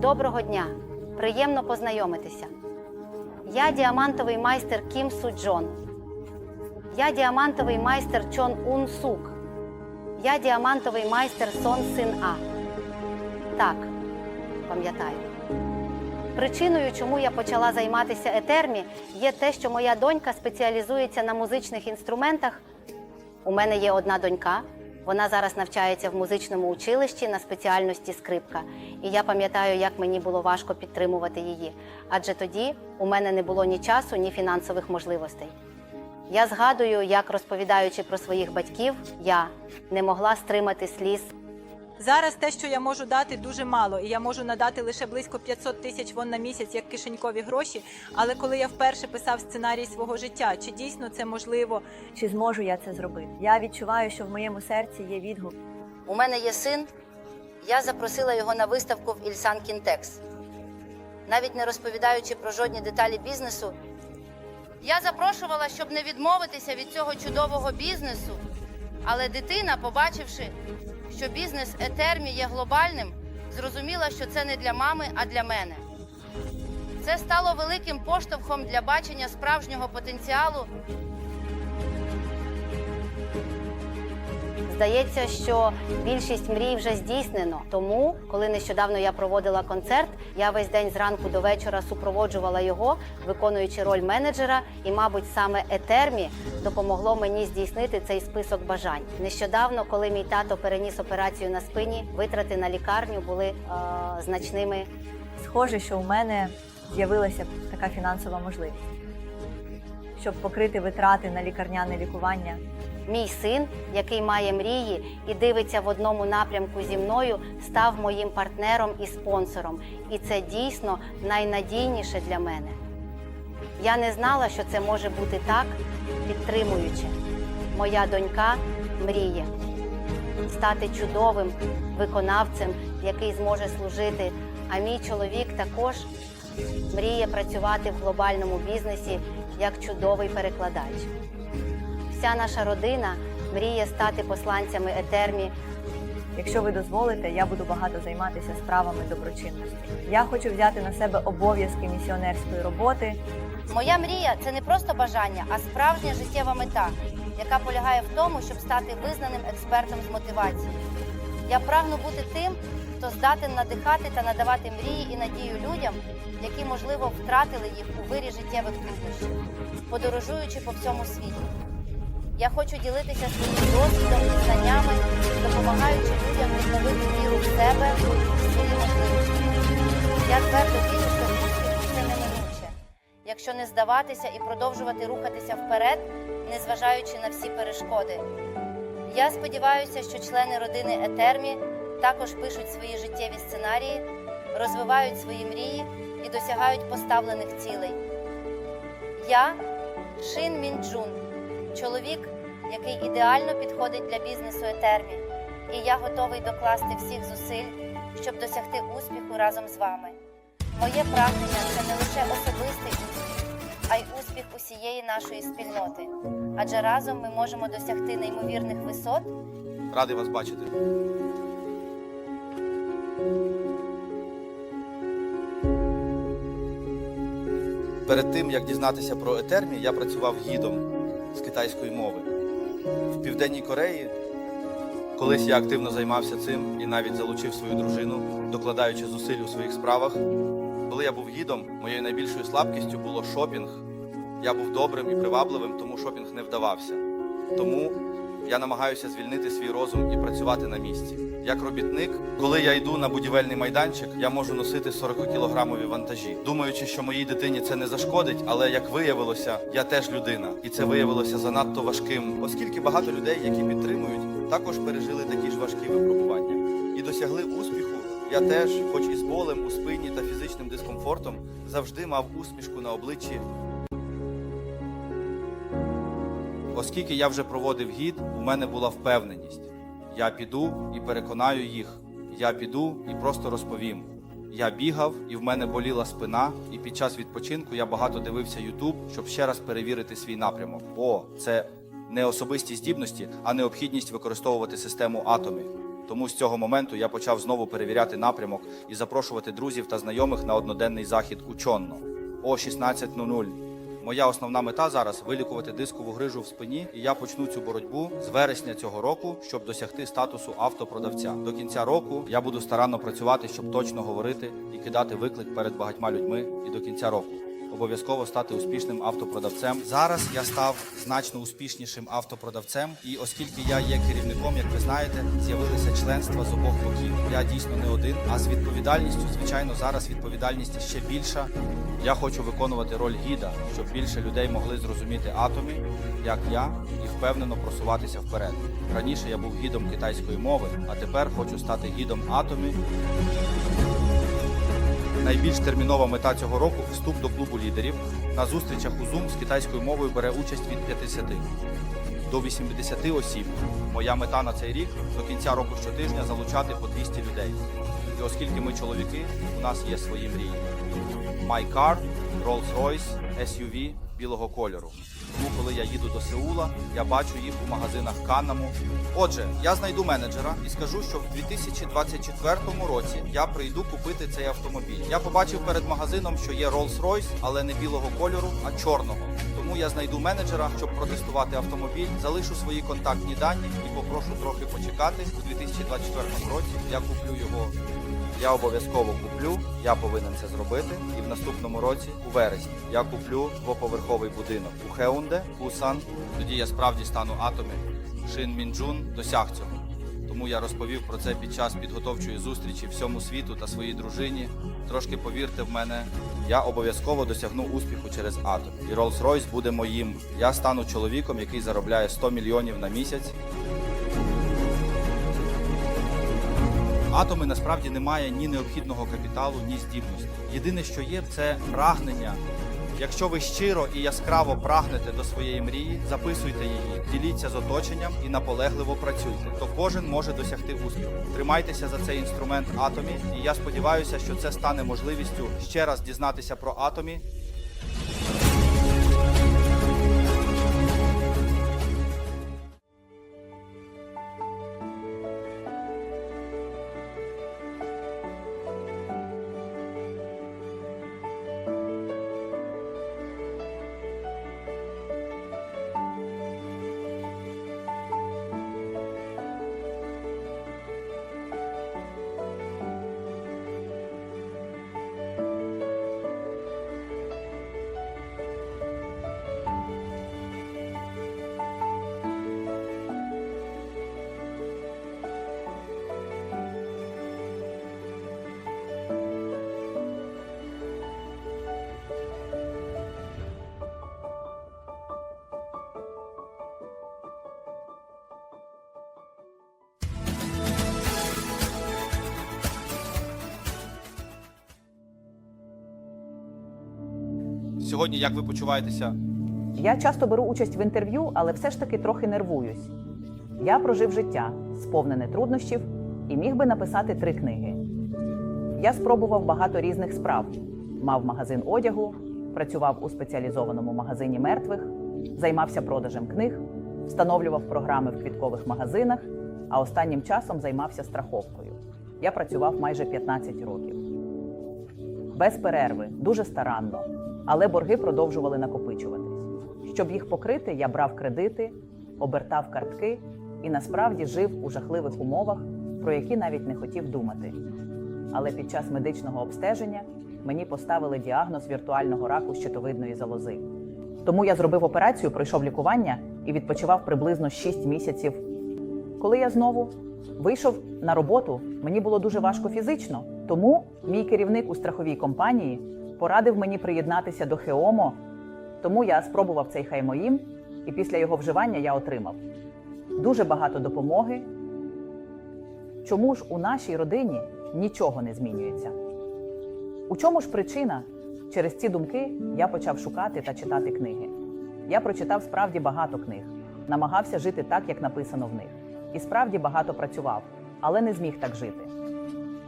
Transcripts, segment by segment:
Доброго дня! Приємно познайомитися. Я діамантовий майстер Кім Су Джон. Я діамантовий майстер Чон Ун Сук. Я діамантовий майстер Сон Син А. Так, пам'ятаю. Причиною, чому я почала займатися етермі, є те, що моя донька спеціалізується на музичних інструментах. У мене є одна донька. Вона зараз навчається в музичному училищі на спеціальності скрипка. І я пам'ятаю, як мені було важко підтримувати її. Адже тоді у мене не було ні часу, ні фінансових можливостей. Я згадую, як розповідаючи про своїх батьків, я не могла стримати сліз Зараз те, що я можу дати, дуже мало, і я можу надати лише близько 500 тисяч вон на місяць як кишенькові гроші. Але коли я вперше писав сценарій свого життя, чи дійсно це можливо? Чи зможу я це зробити? Я відчуваю, що в моєму серці є відгук. У мене є син. Я запросила його на виставку в Ільсан Кінтекс. Навіть не розповідаючи про жодні деталі бізнесу. Я запрошувала, щоб не відмовитися від цього чудового бізнесу. Але дитина, побачивши, що бізнес Етермі є глобальним, зрозуміла, що це не для мами, а для мене. Це стало великим поштовхом для бачення справжнього потенціалу Здається, що більшість мрій вже здійснено. Тому, коли нещодавно я проводила концерт, я весь день зранку до вечора супроводжувала його, виконуючи роль менеджера, і, мабуть, саме Етермі допомогло мені здійснити цей список бажань. Нещодавно, коли мій тато переніс операцію на спині, витрати на лікарню були е, значними. Схоже, що у мене з'явилася така фінансова можливість, щоб покрити витрати на лікарняне лікування. Мій син, який має мрії і дивиться в одному напрямку зі мною, став моїм партнером і спонсором. І це дійсно найнадійніше для мене. Я не знала, що це може бути так підтримуюче. Моя донька мріє стати чудовим виконавцем, який зможе служити. А мій чоловік також мріє працювати в глобальному бізнесі як чудовий перекладач. Вся наша родина мріє стати посланцями Етермі. Якщо ви дозволите, я буду багато займатися справами доброчинності. Я хочу взяти на себе обов'язки місіонерської роботи. Моя мрія це не просто бажання, а справжня життєва мета, яка полягає в тому, щоб стати визнаним експертом з мотивації. Я прагну бути тим, хто здатен надихати та надавати мрії і надію людям, які, можливо, втратили їх у вирі життєвих труднощів, подорожуючи по всьому світі. Я хочу ділитися своїм досвідом і знаннями, допомагаючи людям відновити віру в себе в свої можливості. Я твердо вірю, що це неминуче, якщо не здаватися і продовжувати рухатися вперед, незважаючи на всі перешкоди. Я сподіваюся, що члени родини Етермі також пишуть свої життєві сценарії, розвивають свої мрії і досягають поставлених цілей. Я Шин Мінджун, чоловік, який ідеально підходить для бізнесу Етермі, і я готовий докласти всіх зусиль, щоб досягти успіху разом з вами. Моє прагнення це не лише особистий успіх, а й успіх усієї нашої спільноти. Адже разом ми можемо досягти неймовірних висот Радий вас бачити. Перед тим, як дізнатися про Етермі, я працював гідом з китайської мови. В Південній Кореї колись я активно займався цим і навіть залучив свою дружину, докладаючи зусиль у своїх справах. Коли я був гідом, моєю найбільшою слабкістю було шопінг. Я був добрим і привабливим, тому шопінг не вдавався. Тому я намагаюся звільнити свій розум і працювати на місці. Як робітник, коли я йду на будівельний майданчик, я можу носити 40-кілограмові вантажі, думаючи, що моїй дитині це не зашкодить, але як виявилося, я теж людина, і це виявилося занадто важким, оскільки багато людей, які підтримують, також пережили такі ж важкі випробування і досягли успіху. Я теж, хоч і з болем у спині та фізичним дискомфортом, завжди мав усмішку на обличчі Оскільки я вже проводив гід, у мене була впевненість. Я піду і переконаю їх. Я піду і просто розповім. Я бігав, і в мене боліла спина, і під час відпочинку я багато дивився Ютуб, щоб ще раз перевірити свій напрямок. О, це не особисті здібності, а необхідність використовувати систему атомів. Тому з цього моменту я почав знову перевіряти напрямок і запрошувати друзів та знайомих на одноденний захід у Чонно о 16.00. Моя основна мета зараз вилікувати дискову грижу в спині, і я почну цю боротьбу з вересня цього року, щоб досягти статусу автопродавця. До кінця року я буду старанно працювати, щоб точно говорити і кидати виклик перед багатьма людьми. І до кінця року обов'язково стати успішним автопродавцем. Зараз я став значно успішнішим автопродавцем, і оскільки я є керівником, як ви знаєте, з'явилися членства з обох боків. Я дійсно не один, а з відповідальністю, звичайно, зараз відповідальність ще більша. Я хочу виконувати роль гіда, щоб більше людей могли зрозуміти атомі, як я, і впевнено просуватися вперед. Раніше я був гідом китайської мови, а тепер хочу стати гідом атомі. Найбільш термінова мета цього року вступ до клубу лідерів. На зустрічах у Zoom з китайською мовою бере участь від 50 до 80 осіб. Моя мета на цей рік до кінця року щотижня залучати по 200 людей. І оскільки ми чоловіки, у нас є свої мрії. My Car, Rolls-Royce, SUV білого кольору. Тому, коли я їду до Сеула, я бачу їх у магазинах Каннаму. Отже, я знайду менеджера і скажу, що в 2024 році я прийду купити цей автомобіль. Я побачив перед магазином, що є Rolls-Royce, але не білого кольору, а чорного. Тому я знайду менеджера, щоб протестувати автомобіль, залишу свої контактні дані і попрошу трохи почекати. У 2024 році я куплю його я обов'язково куплю, я повинен це зробити. І в наступному році, у вересні, я куплю двоповерховий будинок у Хеунде, Пусан. Тоді я справді стану атомі. Шин Мінджун досяг цього. Тому я розповів про це під час підготовчої зустрічі всьому світу та своїй дружині. Трошки повірте в мене, я обов'язково досягну успіху через атом. І Rolls-Royce буде моїм. Я стану чоловіком, який заробляє 100 мільйонів на місяць. Атоми насправді немає ні необхідного капіталу, ні здібності. Єдине, що є, це прагнення. Якщо ви щиро і яскраво прагнете до своєї мрії, записуйте її, діліться з оточенням і наполегливо працюйте. То кожен може досягти успіху. Тримайтеся за цей інструмент атомі, і я сподіваюся, що це стане можливістю ще раз дізнатися про атомі Сьогодні, як ви почуваєтеся? Я часто беру участь в інтерв'ю, але все ж таки трохи нервуюсь. Я прожив життя, сповнене труднощів, і міг би написати три книги. Я спробував багато різних справ: мав магазин одягу, працював у спеціалізованому магазині мертвих, займався продажем книг, встановлював програми в квіткових магазинах, а останнім часом займався страховкою. Я працював майже 15 років. Без перерви, дуже старанно, але борги продовжували накопичуватись. Щоб їх покрити, я брав кредити, обертав картки і насправді жив у жахливих умовах, про які навіть не хотів думати. Але під час медичного обстеження мені поставили діагноз віртуального раку щитовидної залози. Тому я зробив операцію, пройшов лікування і відпочивав приблизно 6 місяців. Коли я знову вийшов на роботу, мені було дуже важко фізично. Тому мій керівник у страховій компанії порадив мені приєднатися до Хеомо. Тому я спробував цей хаймоїм, і після його вживання я отримав дуже багато допомоги. Чому ж у нашій родині нічого не змінюється? У чому ж причина? Через ці думки я почав шукати та читати книги. Я прочитав справді багато книг, намагався жити так, як написано в них, і справді багато працював, але не зміг так жити.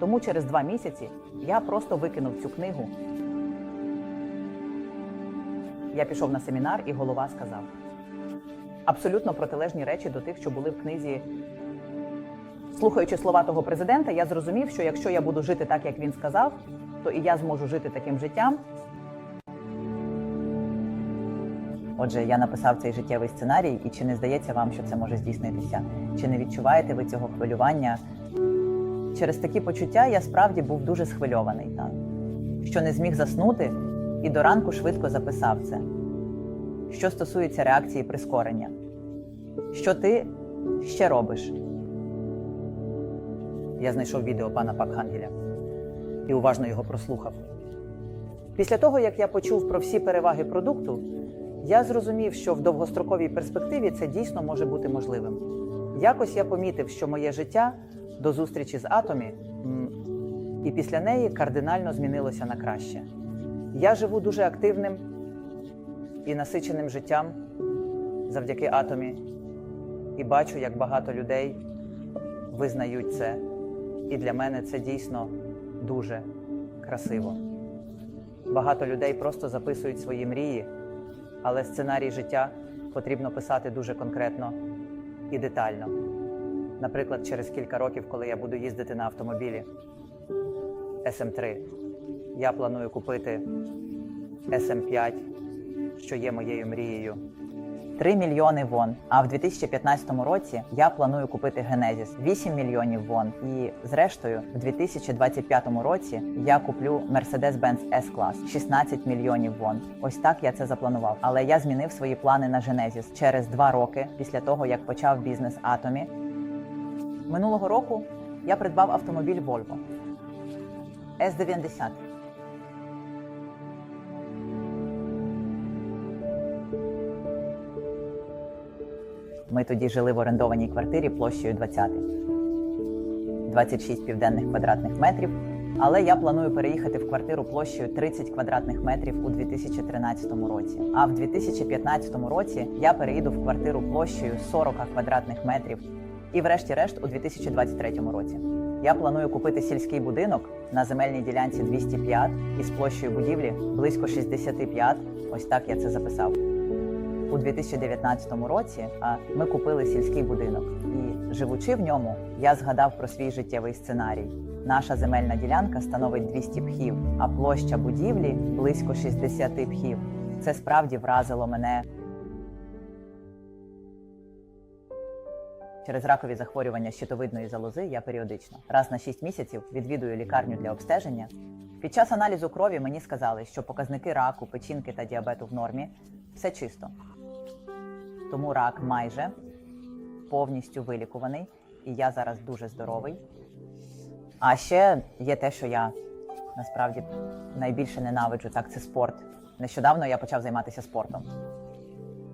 Тому через два місяці я просто викинув цю книгу. Я пішов на семінар, і голова сказав абсолютно протилежні речі до тих, що були в книзі Слухаючи слова того президента, я зрозумів, що якщо я буду жити так, як він сказав, то і я зможу жити таким життям. Отже, я написав цей життєвий сценарій, і чи не здається вам, що це може здійснитися? Чи не відчуваєте ви цього хвилювання? Через такі почуття я справді був дуже схвильований, так? що не зміг заснути і до ранку швидко записав це. Що стосується реакції прискорення, що ти ще робиш? Я знайшов відео пана Пакхангеля і уважно його прослухав. Після того, як я почув про всі переваги продукту, я зрозумів, що в довгостроковій перспективі це дійсно може бути можливим. Якось я помітив, що моє життя до зустрічі з Атомі і після неї кардинально змінилося на краще. Я живу дуже активним і насиченим життям завдяки Атомі, і бачу, як багато людей визнають це. І для мене це дійсно дуже красиво. Багато людей просто записують свої мрії, але сценарій життя потрібно писати дуже конкретно і детально. Наприклад, через кілька років, коли я буду їздити на автомобілі SM3, я планую купити SM5, що є моєю мрією. 3 мільйони вон. А в 2015 році я планую купити Genesis 8 мільйонів вон. І зрештою, в 2025 році я куплю Mercedes-Benz S-Class 16 мільйонів вон. Ось так я це запланував. Але я змінив свої плани на Genesis через два роки після того, як почав бізнес Atomy. Минулого року я придбав автомобіль Volvo S90. Ми тоді жили в орендованій квартирі площею 20. 26 південних квадратних метрів. Але я планую переїхати в квартиру площею 30 квадратних метрів у 2013 році. А в 2015 році я переїду в квартиру площею 40 квадратних метрів. І, врешті-решт, у 2023 році. Я планую купити сільський будинок на земельній ділянці 205 із площею будівлі близько 65. Ось так я це записав. У 2019 році ми купили сільський будинок, і живучи в ньому, я згадав про свій життєвий сценарій. Наша земельна ділянка становить 200 пхів, а площа будівлі близько 60 пхів. Це справді вразило мене. Через ракові захворювання щитовидної залози я періодично раз на 6 місяців відвідую лікарню для обстеження. Під час аналізу крові мені сказали, що показники раку, печінки та діабету в нормі все чисто. Тому рак майже повністю вилікуваний, і я зараз дуже здоровий. А ще є те, що я насправді найбільше ненавиджу, так це спорт. Нещодавно я почав займатися спортом.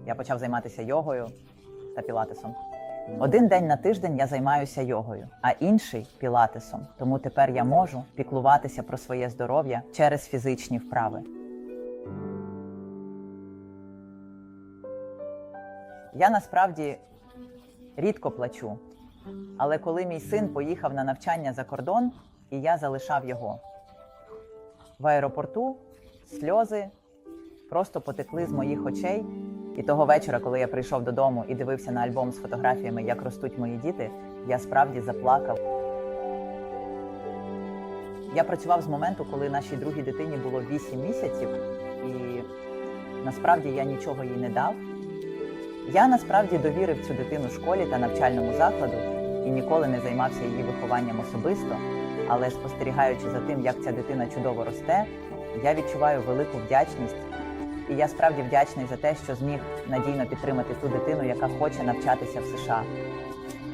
Я почав займатися йогою та пілатесом. Один день на тиждень я займаюся йогою, а інший пілатесом. Тому тепер я можу піклуватися про своє здоров'я через фізичні вправи. Я насправді рідко плачу. Але коли мій син поїхав на навчання за кордон, і я залишав його в аеропорту, сльози просто потекли з моїх очей. І того вечора, коли я прийшов додому і дивився на альбом з фотографіями, як ростуть мої діти, я справді заплакав. Я працював з моменту, коли нашій другій дитині було 8 місяців, і насправді я нічого їй не дав. Я насправді довірив цю дитину школі та навчальному закладу і ніколи не займався її вихованням особисто. Але спостерігаючи за тим, як ця дитина чудово росте, я відчуваю велику вдячність. І я справді вдячний за те, що зміг надійно підтримати ту дитину, яка хоче навчатися в США.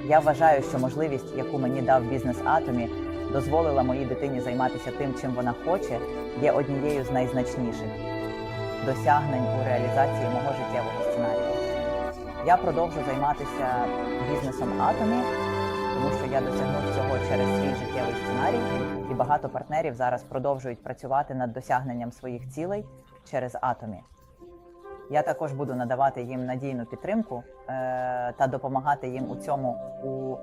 Я вважаю, що можливість, яку мені дав бізнес Атомі, дозволила моїй дитині займатися тим, чим вона хоче, є однією з найзначніших досягнень у реалізації мого життєвого. Я продовжу займатися бізнесом Атомі, тому що я досягнув цього через свій життєвий сценарій, і багато партнерів зараз продовжують працювати над досягненням своїх цілей через Атомі. Я також буду надавати їм надійну підтримку е, та допомагати їм у цьому, у,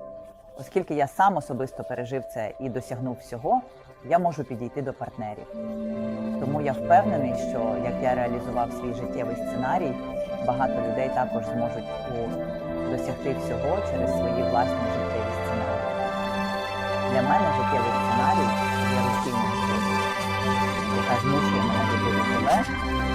оскільки я сам особисто пережив це і досягнув всього, я можу підійти до партнерів. Тому я впевнений, що як я реалізував свій життєвий сценарій, багато людей також зможуть досягти всього через свої власні життєві сценарії. Для мене життєвий сценарій є російська, яка змушує мене любити себе.